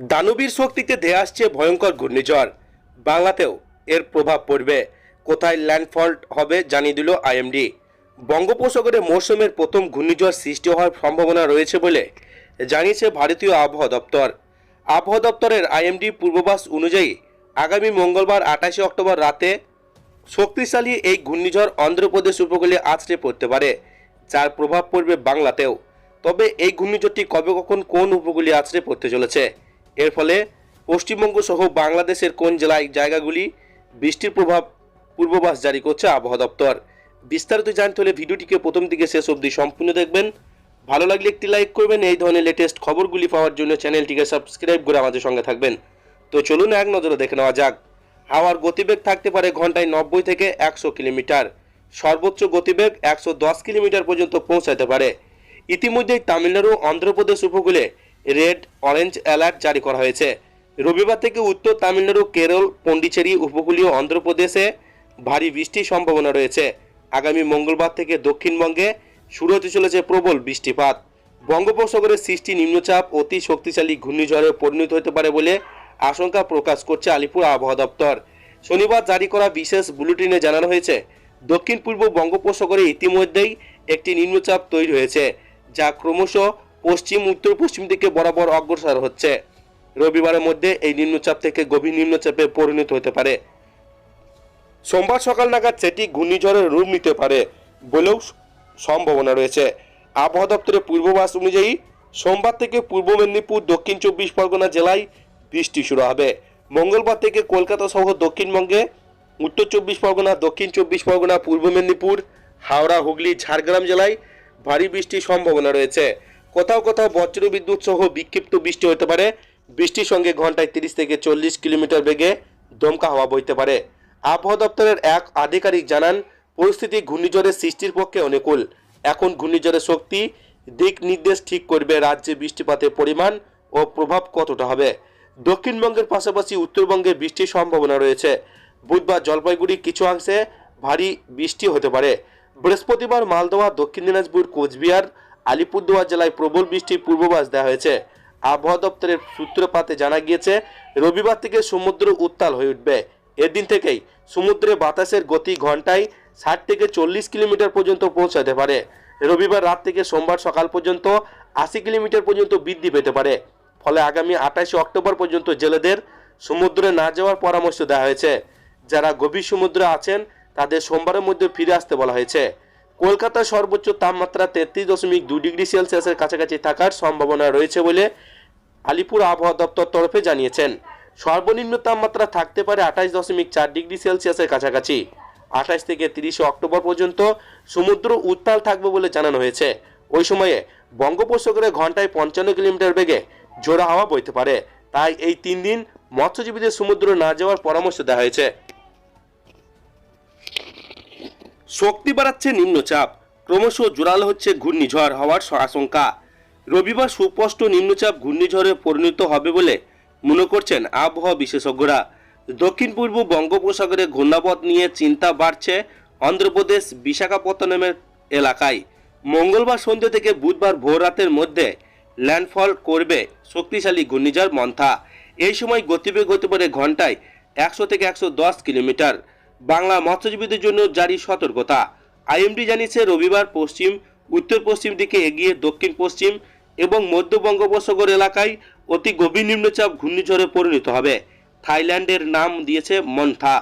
দানবীর শক্তিতে ধেয়ে আসছে ভয়ঙ্কর ঘূর্ণিঝড়। বাংলাতেও এর প্রভাব পড়বে। কোথায় ল্যান্ডফল্ট হবে জানিয়ে দিল আইএমডি। বঙ্গোপসাগরে মৌসুমের প্রথম ঘূর্ণিঝড় সৃষ্টি হওয়ার সম্ভাবনা রয়েছে বলে জানিয়েছে ভারতীয় আবহাওয়া দপ্তর। আবহাওয়া দপ্তরের আইএমডি পূর্বাভাস অনুযায়ী আগামী মঙ্গলবার আঠাশে অক্টোবর রাতে শক্তিশালী এই ঘূর্ণিঝড় অন্ধ্রপ্রদেশ উপকূলে আছড়ে পড়তে পারে, যার প্রভাব পড়বে বাংলাতেও। তবে এই ঘূর্ণিঝড়টি কবে কখন কোন উপকূলে আছড়ে পড়তে চলেছে? এর ফলে পশ্চিমবঙ্গ সহ বাংলাদেশের কোন জেলায় জায়গাগুলি বৃষ্টির প্রভাব পূর্বাভাস জারি করছে আবহাওয়া দপ্তর? বিস্তারিত জানতে হলে ভিডিওটিকে প্রথম দিকে শেষ অবধি সম্পূর্ণ দেখবেন। ভালো লাগলে একটি লাইক করবেন, এই ধরনের লেটেস্ট খবরগুলি পাওয়ার জন্য চ্যানেলটিকে সাবস্ক্রাইব করে আমাদের সঙ্গে থাকবেন। তো চলুন এক নজরে দেখে নেওয়া যাক। হাওয়ার গতিবেগ থাকতে পারে ঘন্টায় নব্বই থেকে একশো কিলোমিটার। সর্বোচ্চ গতিবেগ একশো দশ কিলোমিটার পর্যন্ত পৌঁছাতে পারে। ইতিমধ্যেই তামিলনাড়ু, অন্ধ্রপ্রদেশ উপকূলে রেড অরেঞ্জ অ্যালার্ট জারি করা হয়েছে। রবিবার থেকে উত্তর তামিলনাড়ু, কেরল, পন্ডিচেরি, উপকূলীয় অন্ধ্রপ্রদেশে ভারী বৃষ্টির সম্ভাবনা রয়েছে। আগামী মঙ্গলবার থেকে দক্ষিণবঙ্গে শুরু হতে চলেছে প্রবল বৃষ্টিপাত। বঙ্গোপসাগরের সৃষ্টি নিম্নচাপ অতি শক্তিশালী ঘূর্ণিঝড়ে পরিণত হতে পারে বলে আশঙ্কা প্রকাশ করছে আলিপুর আবহাওয়া দপ্তর। শনিবার জারি করা বিশেষ বুলেটিনে জানানো হয়েছে, দক্ষিণ পূর্ব বঙ্গোপসাগরে ইতিমধ্যেই একটি নিম্নচাপ তৈরি হয়েছে, যা ক্রমশ পশ্চিম, উত্তর, পশ্চিম দিকে বরাবর অগ্রসর হচ্ছে। রবিবারের মধ্যে এই নিম্নচাপ থেকে গভীর নিম্নচাপে পরিণত হতে পারে। সোমবার সকাল নাগাদ সেটি ঘূর্ণিঝড়ের রূপ নিতে পারে বলেও সম্ভাবনা রয়েছে। আবহাওয়া দপ্তরের পূর্বাভাস অনুযায়ী সোমবার থেকে পূর্ব মেদিনীপুর, দক্ষিণ চব্বিশ পরগনা জেলায় বৃষ্টি শুরু হবে। মঙ্গলবার থেকে কলকাতা সহ দক্ষিণবঙ্গে উত্তর চব্বিশ পরগনা, দক্ষিণ চব্বিশ পরগনা, পূর্ব মেদিনীপুর, হাওড়া, হুগলি, ঝাড়গ্রাম জেলায় ভারী বৃষ্টির সম্ভাবনা রয়েছে। কোথাও কোথাও বজ্র বিদ্যুৎ সহ বিক্ষিপ্ত বৃষ্টি হতে পারে। বৃষ্টির সঙ্গে ঘন্টায় তিরিশ থেকে চল্লিশ কিলোমিটার বেগে দমকা হাওয়া বইতে পারে। আবহাওয়া দপ্তরের এক আধিকারিক জানান, পরিস্থিতি ঘূর্ণিঝড়ের সৃষ্টির পক্ষে অনুকূল। এখন ঘূর্ণিঝড়ের শক্তি দিক নির্দেশ ঠিক করবে রাজ্যে বৃষ্টিপাতের পরিমাণ ও প্রভাব কতটা হবে। দক্ষিণবঙ্গের পাশাপাশি উত্তরবঙ্গে বৃষ্টির সম্ভাবনা রয়েছে। বুধবার জলপাইগুড়ি কিছু অংশে ভারী বৃষ্টি হতে পারে। বৃহস্পতিবার মালদহ, দক্ষিণ দিনাজপুর, কোচবিহার আলিপুরদুয়ার জেলায় প্রবল বৃষ্টির পূর্বাভাস দেওয়া হয়েছে। আবহাওয়া দপ্তরের সূত্রপাতে জানা গিয়েছে, রবিবার থেকে সমুদ্র উত্তাল হয়ে উঠবে। এদিন থেকেই সমুদ্রে বাতাসের গতি ঘন্টায় ষাট থেকে চল্লিশ কিলোমিটার পর্যন্ত পৌঁছাতে পারে। রবিবার রাত থেকে সোমবার সকাল পর্যন্ত আশি কিলোমিটার পর্যন্ত বৃদ্ধি পেতে পারে। ফলে আগামী আঠাশে অক্টোবর পর্যন্ত জেলেদের সমুদ্রে না যাওয়ার পরামর্শ দেওয়া হয়েছে। যারা গভীর সমুদ্রে আছেন, তাদের সোমবারের মধ্যে ফিরে আসতে বলা হয়েছে। কলকাতার সর্বোচ্চ তাপমাত্রা তেত্রিশ দশমিক দু ডিগ্রি সেলসিয়াসের কাছাকাছি থাকার সম্ভাবনা রয়েছে বলে আলিপুর আবহাওয়া দপ্তর তরফে জানিয়েছেন। সর্বনিম্ন তাপমাত্রা থাকতে পারে আঠাশ দশমিক চার ডিগ্রি সেলসিয়াসের কাছাকাছি। আঠাশ থেকে তিরিশে অক্টোবর পর্যন্ত সমুদ্র উত্তাল থাকবে বলে জানানো হয়েছে। ওই সময়ে বঙ্গোপসাগরে ঘন্টায় পঞ্চান্ন কিলোমিটার বেগে জোড়া হাওয়া বইতে পারে। তাই এই তিন দিন মৎস্যজীবীদের সমুদ্র না যাওয়ার পরামর্শ দেওয়া হয়েছে। শক্তি বাড়াচ্ছে নিম্নচাপ। ক্রমশ জোরালো হচ্ছে ঘূর্ণিঝড় হওয়ার আশঙ্কা। রবিবার সুস্পষ্ট নিম্নচাপ ঘূর্ণিঝড়ে পরিণত হবে বলে মনে করছেন আবহাওয়া বিশেষজ্ঞরা। দক্ষিণ পূর্ব বঙ্গোপসাগরে ঘূর্ণাপথ নিয়ে চিন্তা বাড়ছে অন্ধ্রপ্রদেশ বিশাখাপত্তনমের এলাকায়। মঙ্গলবার সন্ধ্যে থেকে বুধবার ভোর রাতের মধ্যে ল্যান্ডফল করবে শক্তিশালী ঘূর্ণিঝড় মন্থা। এই সময় গতিবেগ হতে পারে ঘন্টায় একশো থেকে একশো দশ কিলোমিটার। বাংলা মৎস্যজীবীদের জন্য জারি সতর্কতা। আইএমডি জানিয়েছে, রবিবার পশ্চিম উত্তর পশ্চিম দিকে এগিয়ে দক্ষিণ পশ্চিম এবং মধ্য বঙ্গোপসাগর এলাকায় অতি গভীর নিম্নচাপ ঘূর্ণিঝড়ে পরিণত হবে। থাইল্যান্ডের নাম দিয়েছে মন্থা।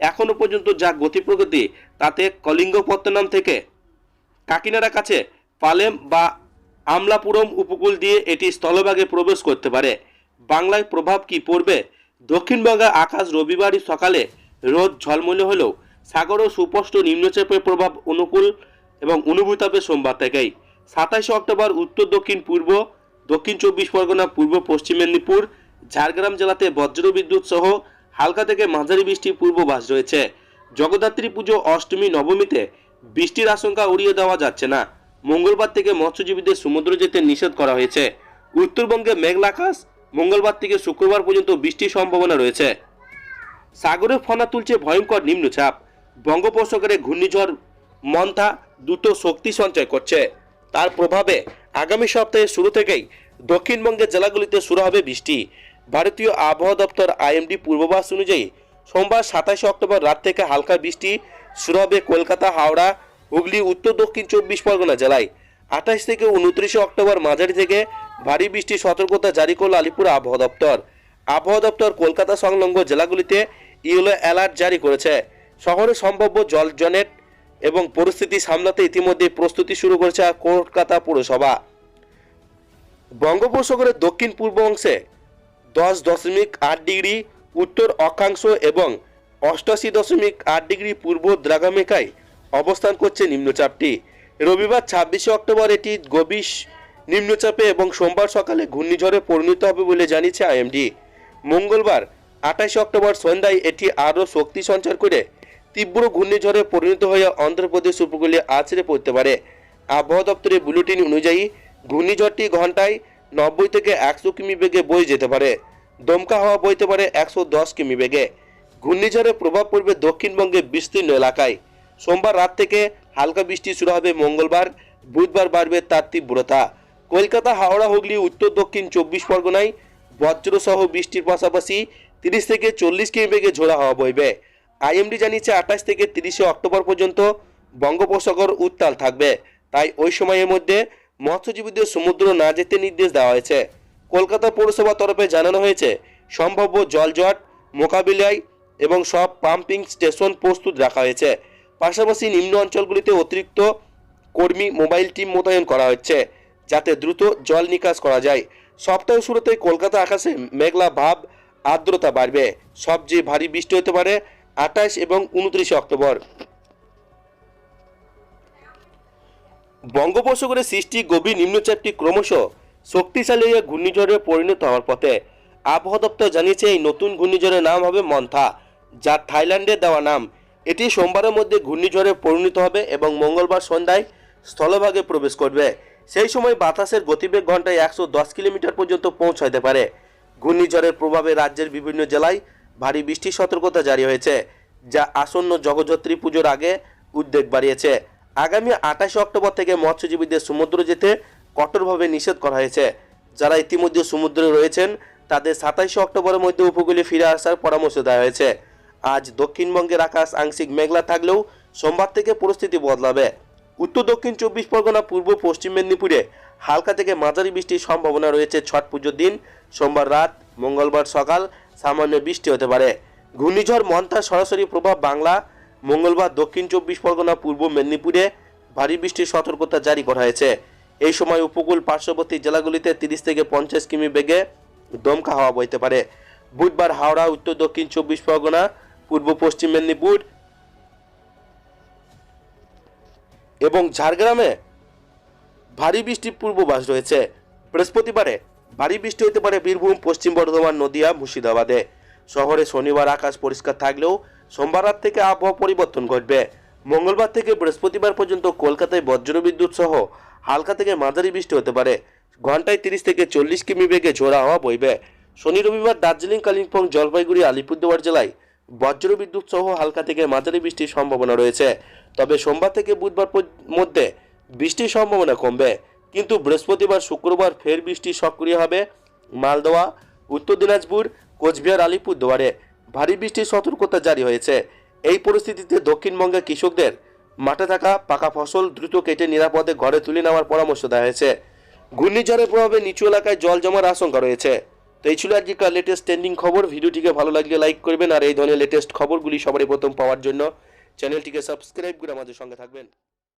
এখনও পর্যন্ত যা গতি প্রগতি তাতে কলিঙ্গপত্তনম থেকে কাকিনাড়া কাছে পালেম বা আমলাপুরম উপকূল দিয়ে এটি স্থলভাগে প্রবেশ করতে পারে। বাংলায় প্রভাব কি পড়বে? দক্ষিণবঙ্গে আকাশ রবিবারই সকালে রোদ ঝলমলে হলেও সাগরও সুস্পষ্ট নিম্নচাপের প্রভাব অনুকূল এবং অনুভূত হবে সোমবার থেকেই সাতাশে অক্টোবর উত্তর, দক্ষিণ, পূর্ব, দক্ষিণ চব্বিশ পরগনা, পূর্ব, পশ্চিম মেদিনীপুর, ঝাড়গ্রাম জেলাতে বজ্রবিদ্যুৎ সহ হালকা থেকে মাঝারি বৃষ্টির পূর্বাভাস রয়েছে। জগদ্ধাত্রী পুজো অষ্টমী, নবমীতে বৃষ্টির আশঙ্কা উড়িয়ে দেওয়া যাচ্ছে না। মঙ্গলবার থেকে মৎস্যজীবীদের সমুদ্র যেতে নিষেধ করা হয়েছে। উত্তরবঙ্গে মেঘলা আকাশ, মঙ্গলবার থেকে শুক্রবার পর্যন্ত বৃষ্টির সম্ভাবনা রয়েছে। সাগরে ফনা তুলছে ভয়ঙ্কর নিম্নচাপ। বঙ্গোপসাগরে ঘূর্ণিঝড় মন্থা দ্রুত শক্তি সঞ্চয় করছে। তার প্রভাবে আগামী সপ্তাহের শুরু থেকেই দক্ষিণবঙ্গের জেলাগুলিতে শুরু হবে বৃষ্টি। ভারতীয় আবহাওয়া দপ্তর আইএমডি পূর্বাভাস অনুযায়ী, সোমবার সাতাশে অক্টোবর রাত থেকে হালকা বৃষ্টি শুরু হবে কলকাতা, হাওড়া, হুগলি, উত্তর, দক্ষিণ চব্বিশ পরগনা জেলায়। আঠাশ থেকে উনত্রিশে অক্টোবর মাঝারি থেকে ভারী বৃষ্টির সতর্কতা জারি করল আলিপুর আবহাওয়া দপ্তর। আবহাওয়া দপ্তর কলকাতা সংলগ্ন জেলাগুলিতে ইয়েলো অ্যালার্ট জারি করেছে। শহরে সম্ভাব্য জল জনেট এবং পরিস্থিতি সামলাতে ইতিমধ্যে প্রস্তুতি শুরু করেছে কলকাতা পুরসভা। বঙ্গোপসাগরের দক্ষিণ পূর্ব অংশে দশ দশমিক আট ডিগ্রি, উত্তর অক্ষাংশ এবং অষ্টাশি দশমিক আট ডিগ্রি পূর্ব দ্রাঘামেকায় অবস্থান করছে নিম্নচাপটি। রবিবার ছাব্বিশে অক্টোবর এটি গভীর নিম্নচাপে এবং সোমবার সকালে ঘূর্ণিঝড়ে পরিণত হবে বলে জানিয়েছে আইএমডি। মঙ্গলবার আঠাশে অক্টোবর সন্ধ্যায় এটি আরও শক্তি সঞ্চার করে তীব্র ঘূর্ণিঝড়ে পরিণত হয়ে অন্ধ্রপ্রদেশ উপকূলে আছড়ে পড়তে পারে। আবহাওয়া দপ্তরের বুলেটিন অনুযায়ী, ঘূর্ণিঝড়টি ঘন্টায় নব্বই থেকে একশো কিমি বেগে বয়ে যেতে পারে। দমকা হাওয়া বইতে পারে একশো দশ কিমি বেগে। ঘূর্ণিঝড়ের প্রভাব পড়বে দক্ষিণবঙ্গের বিস্তীর্ণ এলাকায়। সোমবার রাত থেকে হালকা বৃষ্টি শুরু হবে মঙ্গলবার, বুধবার বাড়বে তার তীব্রতা। কলকাতা, হাওড়া, হুগলি, উত্তর, দক্ষিণ, চব্বিশ পরগনায় বজ্রসহ বৃষ্টির পাশাপাশি তিরিশ থেকে চল্লিশ কিমি বেগে ঝোড়া হাওয়া বইবে। আইএমডি জানিয়েছে আঠাশ থেকে তিরিশে অক্টোবর পর্যন্ত বঙ্গোপসাগর উত্তাল থাকবে। তাই ওই সময়ের মধ্যে মৎস্যজীবীদের সমুদ্র না যেতে নির্দেশ দেওয়া হয়েছে। কলকাতা পৌরসভা তরফে জানানো হয়েছে, সম্ভাব্য জলজট, মোকাবিলায় এবং সব পাম্পিং স্টেশন প্রস্তুত রাখা হয়েছে। পাশাপাশি নিম্ন অঞ্চলগুলিতে অতিরিক্ত কর্মী মোবাইল টিম মোতায়েন করা হচ্ছে, যাতে দ্রুত জল নিকাশ করা যায়। সপ্তাহ শুরুতে কলকাতা আকাশে মেঘলা ভাব আর্দ্রতা বাড়বে। সবচেয়ে ভারী বৃষ্টি হতে পারে আঠাশ এবং উনত্রিশে অক্টোবর। বঙ্গোপসাগরে সৃষ্টি গভীর নিম্নচাপটি ক্রমশ শক্তিশালী হয়ে ঘূর্ণিঝড়ে পরিণত হওয়ার পথে। আবহাওয়া দপ্তর জানিয়েছে, এই নতুন ঘূর্ণিঝড়ের নাম হবে মন্থা, যা থাইল্যান্ডের দেওয়া নাম। এটি সোমবারের মধ্যে ঘূর্ণিঝড়ে পরিণত হবে এবং মঙ্গলবার সন্ধ্যায় স্থলভাগে প্রবেশ করবে। সেই সময় বাতাসের গতিবেগ ঘন্টায় একশো দশ কিলোমিটার পর্যন্ত পৌঁছাতে পারে। ঘূর্ণিঝড়ের প্রভাবে রাজ্যের বিভিন্ন জেলায় ভারী বৃষ্টির সতর্কতা জারি হয়েছে, যা আসন্ন জগদ্ধত্রী পুজোর আগে উদ্বেগ বাড়িয়েছে। আগামী আঠাশে অক্টোবর থেকে মৎস্যজীবীদের সমুদ্র যেতে কঠোরভাবে নিষেধ করা হয়েছে। যারা ইতিমধ্যে সমুদ্রে রয়েছেন, তাদের সাতাইশে অক্টোবরের মধ্যে উপকূলে ফিরে আসার পরামর্শ দেওয়া হয়েছে। আজ দক্ষিণবঙ্গের আকাশ আংশিক মেঘলা থাকলেও সোমবার থেকে পরিস্থিতি বদলাবে। উত্তর দক্ষিণ চব্বিশ পরগনা, পূর্ব পশ্চিম মেদিনীপুরে হালকা থেকে মাঝারি বৃষ্টির সম্ভাবনা রয়েছে। ছট পুজোর দিন, সোমবার রাত, মঙ্গলবার সকাল, সামান্য বৃষ্টি হতে পারে। ঘূর্ণিঝড় মন্থার সরাসরি প্রভাব বাংলা, মঙ্গলবার দক্ষিণ চব্বিশ পরগনা, পূর্ব মেদিনীপুরে ভারী বৃষ্টির সতর্কতা জারি করা হয়েছে। এই সময় উপকূল পার্শ্ববর্তী জেলাগুলিতে তিরিশ থেকে পঞ্চাশ কিমি বেগে দমকা হাওয়া বইতে পারে। বুধবার হাওড়া, উত্তর দক্ষিণ চব্বিশ পরগনা, পূর্ব পশ্চিম মেদিনীপুর এবং ঝাড়গ্রামে ভারী বৃষ্টির পূর্বাভাস রয়েছে। বৃহস্পতিবারে ভারী বৃষ্টি হতে পারে বীরভূম, পশ্চিম বর্ধমান, নদিয়া, মুর্শিদাবাদে। শহরে শনিবার আকাশ পরিষ্কার থাকলেও সোমবার রাত থেকে আবহাওয়া পরিবর্তন ঘটবে। মঙ্গলবার থেকে বৃহস্পতিবার পর্যন্ত কলকাতায় বজ্রবিদ্যুৎ সহ হালকা থেকে মাঝারি বৃষ্টি হতে পারে। ঘন্টায় তিরিশ থেকে চল্লিশ কিমি বেগে ঝোড়া হওয়া বইবে। শনি, রবিবার দার্জিলিং, কালিম্পং, জলপাইগুড়ি, আলিপুরদুয়ার জেলায় বজ্রবিদ্যুৎ সহ হালকা থেকে মাঝারি বৃষ্টির সম্ভাবনা রয়েছে। তবে সোমবার থেকে বুধবার মধ্যে বৃষ্টির সম্ভাবনা কমবে, কিন্তু বৃহস্পতিবার, শুক্রবার ফের বৃষ্টি সক্রিয় হবে মালদোয়া, উত্তর দিনাজপুর, কোচবিহার, আলিপুরদুয়ারে। ভারী বৃষ্টির সতর্কতা জারি হয়েছে। এই পরিস্থিতিতে দক্ষিণবঙ্গের কৃষকদের মাঠে থাকা পাকা ফসল দ্রুত কেটে নিরাপদে ঘরে তুলে নেওয়ার পরামর্শ দেওয়া হয়েছে। ঘূর্ণিঝড়ের প্রভাবে নিচু এলাকায় জল জমার আশঙ্কা রয়েছে। তো এই ছিল আজকের লেটেস্ট ট্রেন্ডিং খবর। ভিডিওটিকে ভালো লাগলে লাইক করবেন, আর এই ধরনের লেটেস্ট খবরগুলি সবারই প্রথম পাওয়ার জন্য। চ্যানেলটিকে সাবস্ক্রাইব করে আমাদের সঙ্গে থাকবেন।